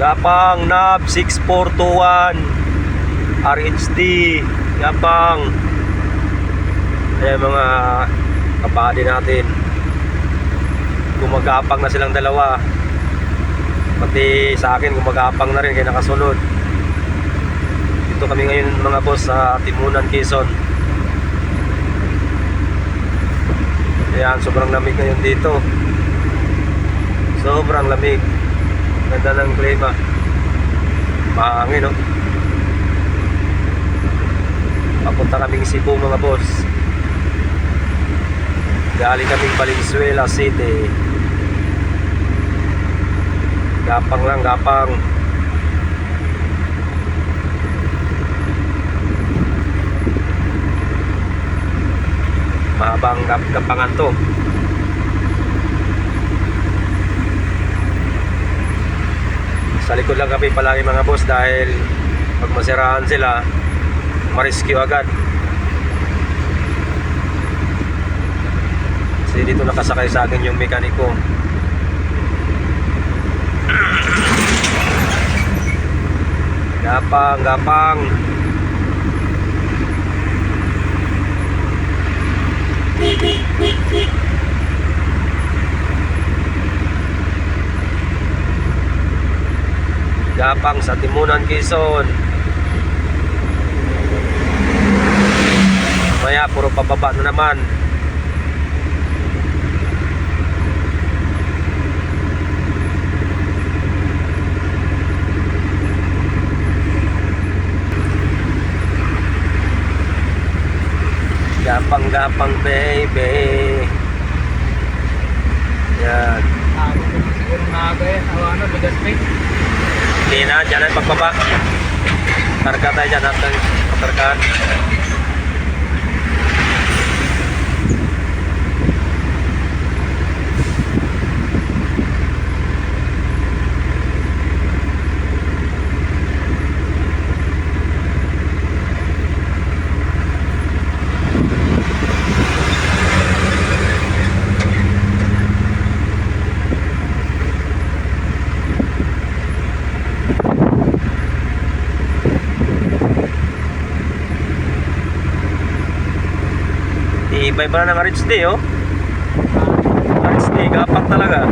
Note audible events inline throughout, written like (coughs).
Gapang NAB 6421 RHD Gapang Ayan mga kapadi natin. Gumagapang na silang dalawa. Pati sa akin gumagapang na rin kaya nakasunod. Dito kami ngayon mga boss sa Timunan, Quezon. Ayan, sobrang lamig ngayon dito. Sobrang lamig Ganda ng klima. Mahangin no Papunta kaming Cebu mga boss. Galing kaming Valenzuela City. Gapang lang, gapang. Mahabang gap gapangan to Sa likod lang kami palagi mga boss dahil pag masiraan sila, ma-rescue agad. Kasi dito nakasakay sa akin yung mekaniko. (coughs) Gapang, gapang. Gapang sa Timunan, Quezon. Maya, puro pababa na naman. Gapang-gapang, baby. Yan. Ah, siguro maaga yan. O ano, bigas pa Hindi na, dyan ang pagbaba. Karga tayo dyan natin. Patarkaan. Ibay pa ng Day, oh. Rich Day, gapang talaga.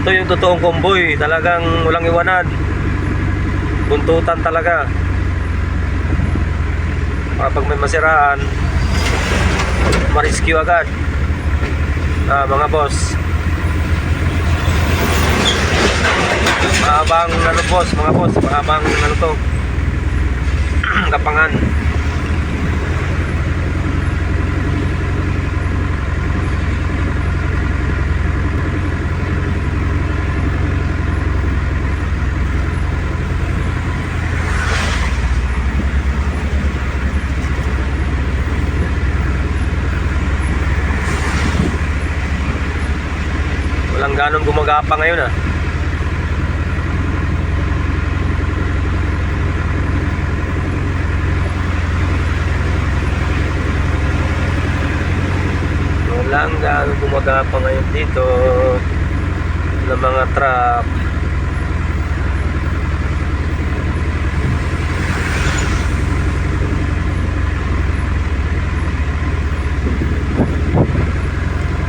Ito yung totoong convoy. Talagang walang iwanan. Buntutan talaga. Para pag may masiraan, ma-rescue agad. Ah, mga boss. Mahabang ano boss, mga boss, mahabang ano to. (clears throat) Kapangan. Walang ganong gumagapa ngayon ah. Walang gaano gumagapa ngayon dito ng mga truck.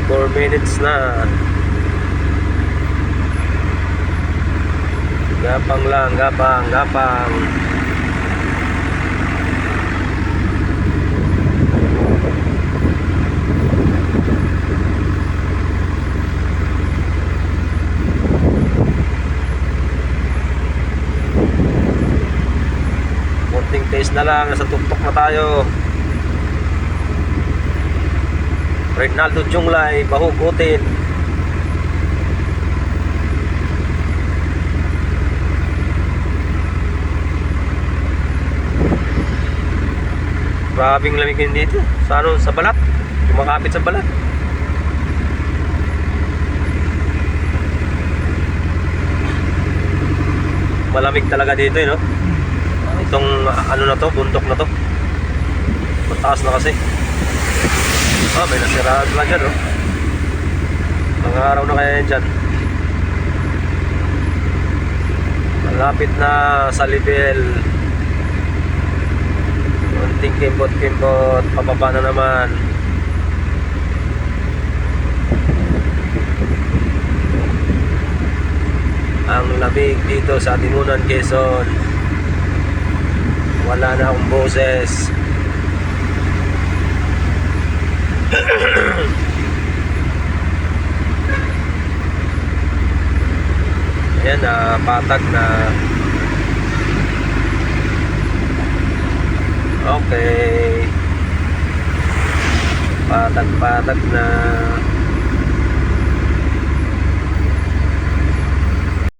Four minutes na. Gapang lang, gapang, gapang. Taste na lang, nasa tuktok na tayo. Reynaldo Junglay, bahugutin. Grabing lamig din dito. Sa ano, sa balat. Kumakapit sa balat. Malamig talaga dito eh, no? Itong ano na to, bundok na to. Mataas na kasi. Ah, may nasiraan lang dyan, oh. Mga araw na kaya yan dyan. Malapit na sa level. Kunting kimbot-kimbot, pababa na naman. Ang lamig dito sa Timunan, Quezon. Wala na akong boses. Ayan, na patag na. Okay. Patag-patag na.